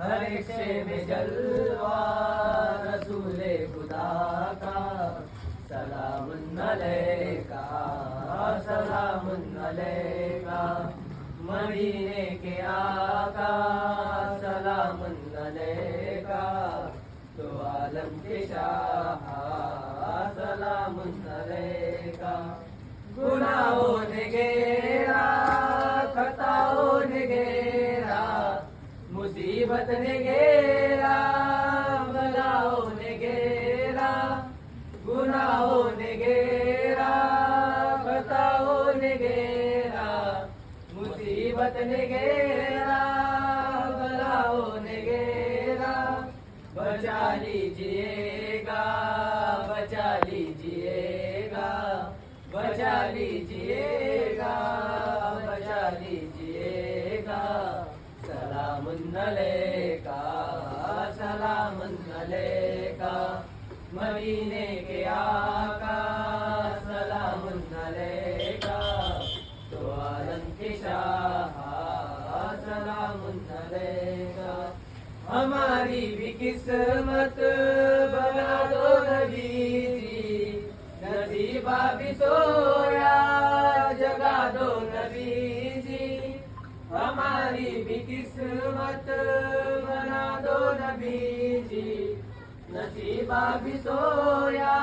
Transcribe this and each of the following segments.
ہر ایک شے میں جلوہ، رسول خدا کا۔ سلام علیکہ سلام علیکہ۔ مدینے کے آقا، سلام علیکہ۔ تو عالم کے شاہ، سلام علیکہ۔ گناہوں نے گیرا مصیبت نے گیرا بلاؤں نے گیرا گناہوں نے گیرا خطاؤں نے گیرا مصیبت نے گیرا بلاؤں نے گیرا بچا لیجیے گا بچا لیجیے گا بچا لیجیے گا بچا لیجیے گا سلام علیکہ سلام علیکہ مدینے کے آقا سلام علیکہ تو عالم کے شاہ سلام علیکہ ہماری ہماری بھی قسمت بنا دو نبی جی نصیبہ بھی سویا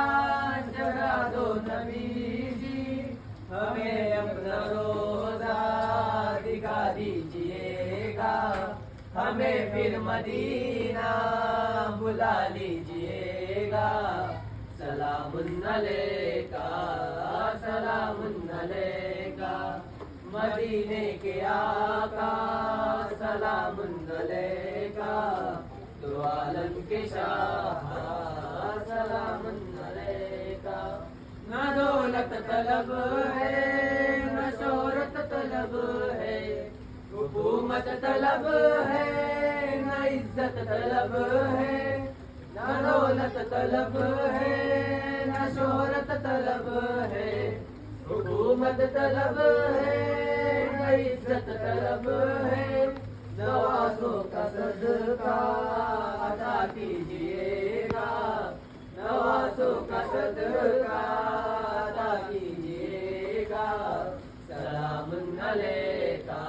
جگا دو نبی جی ہمیں اپنا روزہ دکھا دیجیے گا ہمیں پھر مدینہ بلا لیجیے گا سلام علیکہ سلام علیکہ مدینے کے آقا سلام علیکہ تو عالم کے شاہ سلام علیکہ نہ دولت طلب ہے نہ شہرت طلب ہے حکومت طلب ہے نہ عزت طلب ہے نہ دولت طلب ہے نہ شہرت طلب ہے حکومت طلب ہے عزت طلب ہے۔ نوازوں کا صدقہ عطا کیجیے گا۔ نوازوں کا صدقہ عطا کیجیے گا۔ سلام علیکہ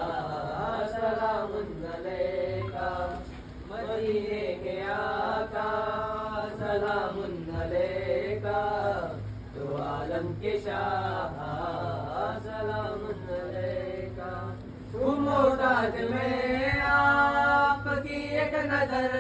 سلام علیکہ۔ مدینے کے آقا، سلام علیکہ۔ تو عالم کے شاہ، سلام میں آپ کی ایک نظر